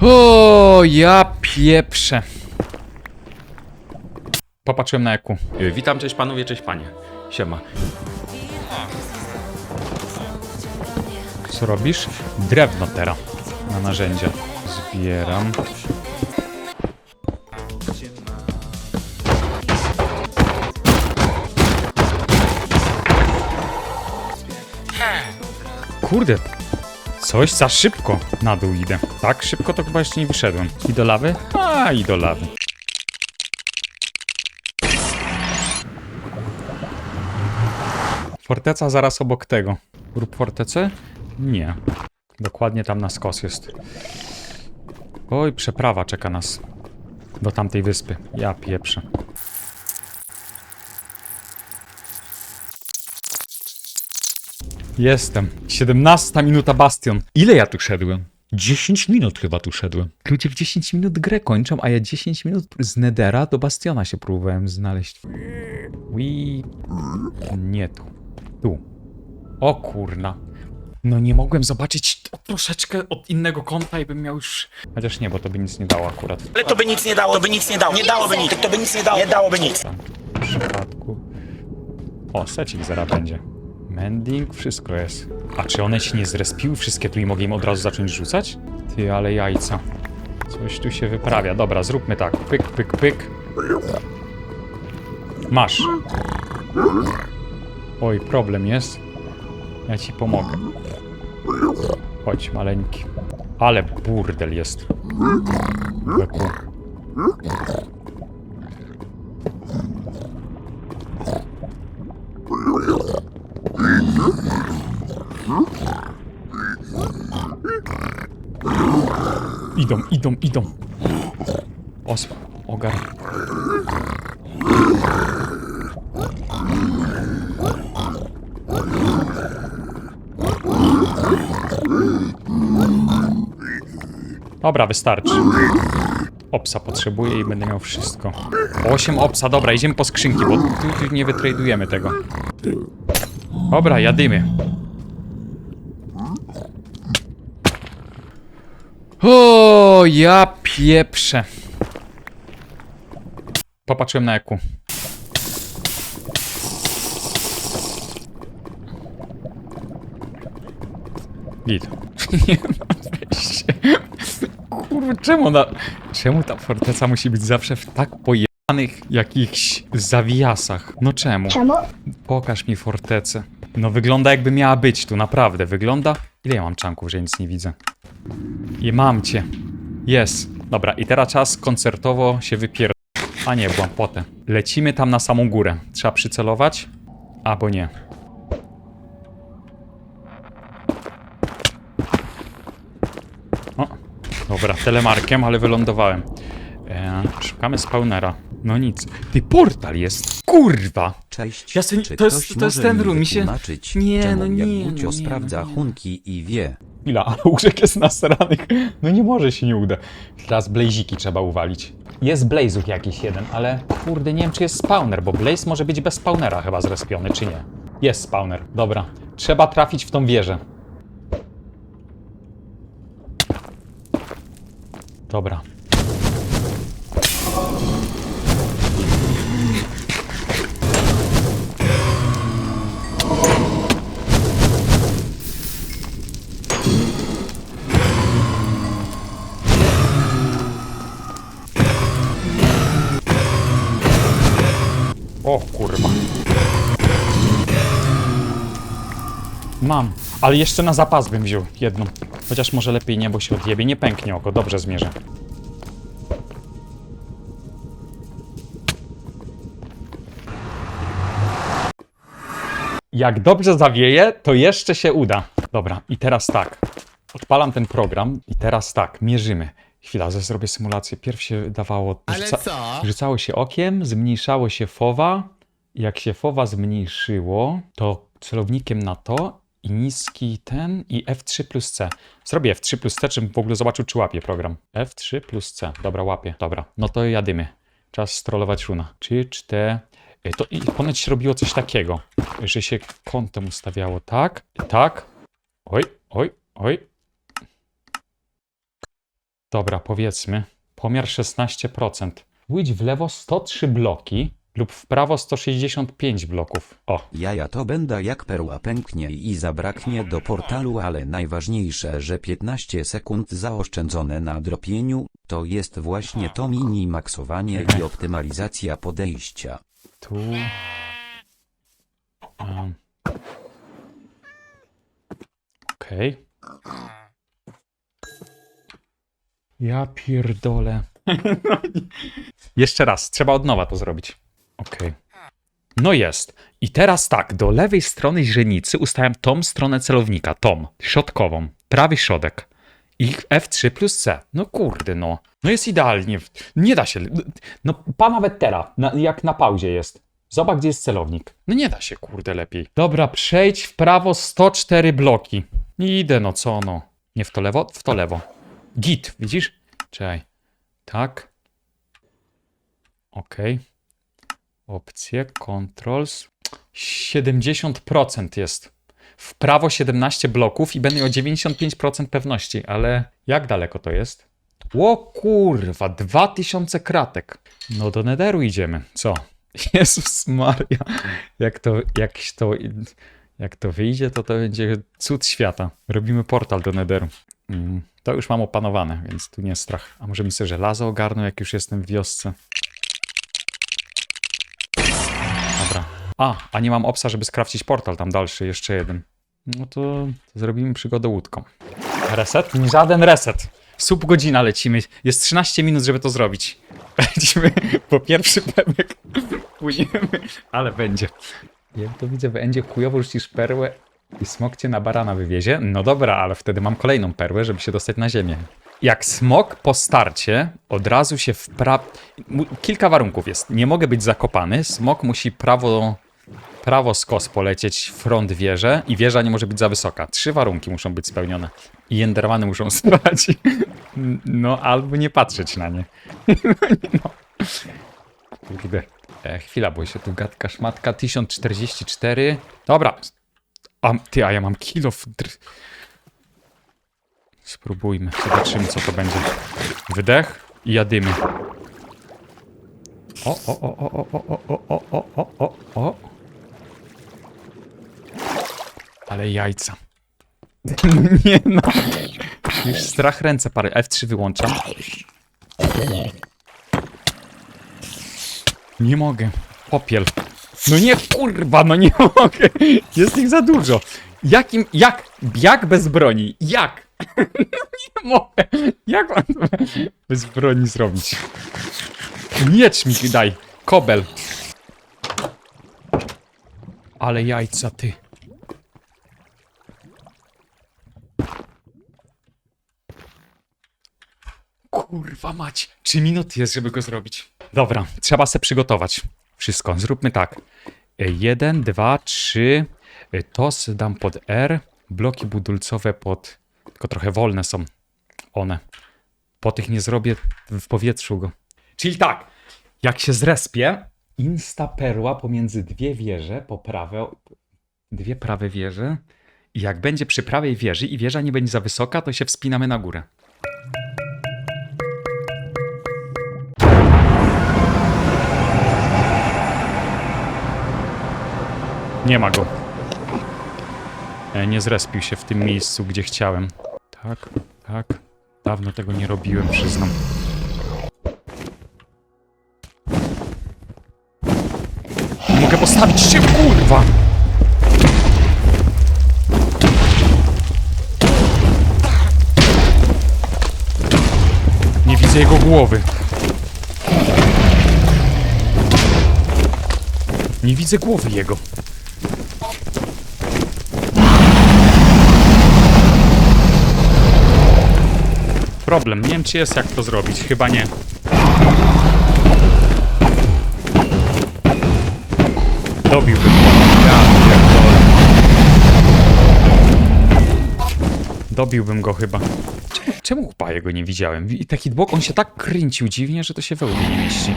O, ja pieprzę. Popatrzyłem na jaku. Y, Witam, cześć panowie, cześć panie. Siema. Co robisz? Drewno teraz na narzędzia. Zbieram. Kurde, coś za szybko na dół idę. Tak szybko to chyba jeszcze nie wyszedłem. I do lawy? A, i do lawy. Forteca zaraz obok tego. Rób fortecę? Nie. Dokładnie tam na skos jest. Oj, przeprawa czeka nas. Do tamtej wyspy. Ja pieprzę. Jestem. 17 minuta Bastion. Ile ja tu szedłem? 10 minut chyba tu szedłem. Ludzie w 10 minut grę kończą, a ja 10 minut z Nedera do Bastiona się próbowałem znaleźć. Ui. Nie tu. Tu. O kurna. No nie mogłem zobaczyć troszeczkę od innego kąta i bym miał już... Chociaż nie, bo to by nic nie dało akurat. Ale to by nic nie dało, to by nic nie dało. Nie dałoby nic, to by nic nie dało. Nie dałoby nic. W przypadku... O, secik zaraz będzie. Mending, wszystko jest. A czy one się nie zrespiły wszystkie tu i mogę im od razu zacząć rzucać? Ty, ale jajca. Coś tu się wyprawia. Dobra, zróbmy tak. Pyk, pyk, pyk. Masz. Oj, problem jest. Ja ci pomogę. Chodź, maleńki. Ale burdel jest. Beku. Idą, idą, idą. Osp, ogar. Dobra, wystarczy. Opsa potrzebuję i będę miał wszystko. 8 opsa, dobra, idziemy po skrzynki, bo tu nie wytradujemy tego. Dobra, jadymy. O, ja pieprzę. Popatrzyłem na jaku. Git. Nie weź się. Kurwa, czemu ona... Czemu ta forteca musi być zawsze w tak pojebanych jakichś zawiasach? No czemu? Czemu? Pokaż mi fortecę. No wygląda jakby miała być tu, naprawdę. Wygląda... Ile ja mam czanków, że nic nie widzę? I mam cię. Jest. Dobra, i teraz czas koncertowo się wypier... A nie, byłam potę. Lecimy tam na samą górę. Trzeba przycelować? Albo nie. O, dobra, telemarkiem, ale wylądowałem. E, szukamy spawnera. No nic. Ty, portal jest! Kurwa! Cześć. Ja sobie- Czy to jest- ktoś to jest może ten mi room, mi się- wytłumaczyć, Nie, czemu no nie, Jagucio no nie, sprawdza no nie. hunki i wie, Chwila, ale łóżek jest nasranych. No nie może się nie uda. Teraz blaziki trzeba uwalić. Jest blazów jakiś jeden, ale kurde, nie wiem czy jest spawner, bo blaze może być bez spawnera chyba zrespiony, czy nie? Jest spawner, dobra. Trzeba trafić w tą wieżę. Dobra. O kurwa. Mam, ale jeszcze na zapas bym wziął jedną. Chociaż może lepiej nie, bo się odjebie. Nie pęknie oko, dobrze zmierzę. Jak dobrze zawieje, to jeszcze się uda. Dobra, i teraz tak. Odpalam ten program i teraz tak, mierzymy. Chwila, że zrobię symulację. Pierw się dawało... Ale rzuca- co? Rzucało się okiem, zmniejszało się fowa. Jak się fowa zmniejszyło, to celownikiem na to i niski ten i F3 plus C. Zrobię F3 plus C, żebym w ogóle zobaczył, czy łapie program. F3 plus C. Dobra, łapie. Dobra, no to jadymy. Czas strollować runa. 3, 4... To i ponoć się robiło coś takiego, że się kątem ustawiało tak, tak. Oj, oj, oj. Dobra, powiedzmy. Pomiar 16%. Pójdź w lewo 103 bloki lub w prawo 165 bloków. O, Jaja to będę jak perła pęknie i zabraknie do portalu, ale najważniejsze, że 15 sekund zaoszczędzone na dropieniu, to jest właśnie to mini maksowanie i optymalizacja podejścia. tu. Um. Okej. Ja pierdolę. Jeszcze raz, trzeba od nowa to zrobić. Okej. No jest. I teraz tak, do lewej strony źrenicy ustawiam tą stronę celownika, tą, środkową, prawy środek. I F3 plus C. No kurde, no. No jest idealnie. Nie da się. No pa nawet teraz, na, jak na pauzie jest. Zobacz, gdzie jest celownik. No nie da się, kurde, lepiej. Dobra, przejdź w prawo 104 bloki. Idę, no co no. Nie w to lewo, w to lewo. Git, widzisz? Czekaj. Tak. Okej. Opcje, controls. 70% jest. W prawo 17 bloków i będę miał 95% pewności, ale jak daleko to jest? O kurwa, 2000 kratek. No do Nederu idziemy. Co? Jezus Maria. Jak to, jak to, jak to wyjdzie, to to będzie cud świata. Robimy portal do Nederu. Mm, to już mam opanowane, więc tu nie strach. A może mi sobie żelazo ogarnął, jak już jestem w wiosce. Dobra. A, a nie mam opsa, żeby skrawcić portal tam dalszy, jeszcze jeden. No to, to zrobimy przygodę łódką. Reset? Żaden reset. Sub godzina lecimy. Jest 13 minut, żeby to zrobić. Lecimy po pierwszy pełek. Płyniemy, ale będzie. Ja to widzę, będzie chujowo rzucisz perłę i smok cię na barana wywiezie. No dobra, ale wtedy mam kolejną perłę, żeby się dostać na ziemię. Jak smok po starcie od razu się wpra... Kilka warunków jest. Nie mogę być zakopany. Smok musi prawo, prawo skos polecieć front wieży i wieża nie może być za wysoka. Trzy warunki muszą być spełnione. I endermany muszą spać. No, albo nie patrzeć na nie. No. E, chwila, bo się tu gadka szmatka. 1044. Dobra. A, ty, a ja mam kilo w... dr- Spróbujmy. Zobaczymy, co to będzie. Wydech i jadymy. O, o, o, o, o, o, o, o, o, o, o, o. Ale jajca. Nie no. Już strach ręce parę. F3 wyłączam. Nie mogę. Popiel. No nie, kurwa, no nie mogę. Jest ich za dużo. Jakim, jak, jak bez broni? Jak? No nie mogę. Jak mam bez broni zrobić? Miecz mi daj. Kobel. Ale jajca, ty. Kurwa mać. Trzy minuty jest, żeby go zrobić. Dobra, trzeba se przygotować. Wszystko. Zróbmy tak. E, Jeden, dwa, trzy. E, Tos dam pod R. Bloki budulcowe pod... Tylko trochę wolne są one. Po tych nie zrobię w powietrzu go. Czyli tak. Jak się zrespię, insta perła pomiędzy dwie wieże po prawe... Dwie prawe wieże. I jak będzie przy prawej wieży i wieża nie będzie za wysoka, to się wspinamy na górę. Nie ma go. E, Nie zrespił się w tym miejscu, gdzie chciałem. Tak, tak. Dawno tego nie robiłem, przyznam. Mogę postawić się, kurwa! Nie widzę jego głowy. Nie widzę głowy jego. Problem. Nie wiem, czy jest jak to zrobić. Chyba nie. Dobiłbym. Ja. Dobiłbym go chyba. Czemu, czemu chłopa jego nie widziałem? I taki bok, on się tak kręcił dziwnie, że to się we nie mieści.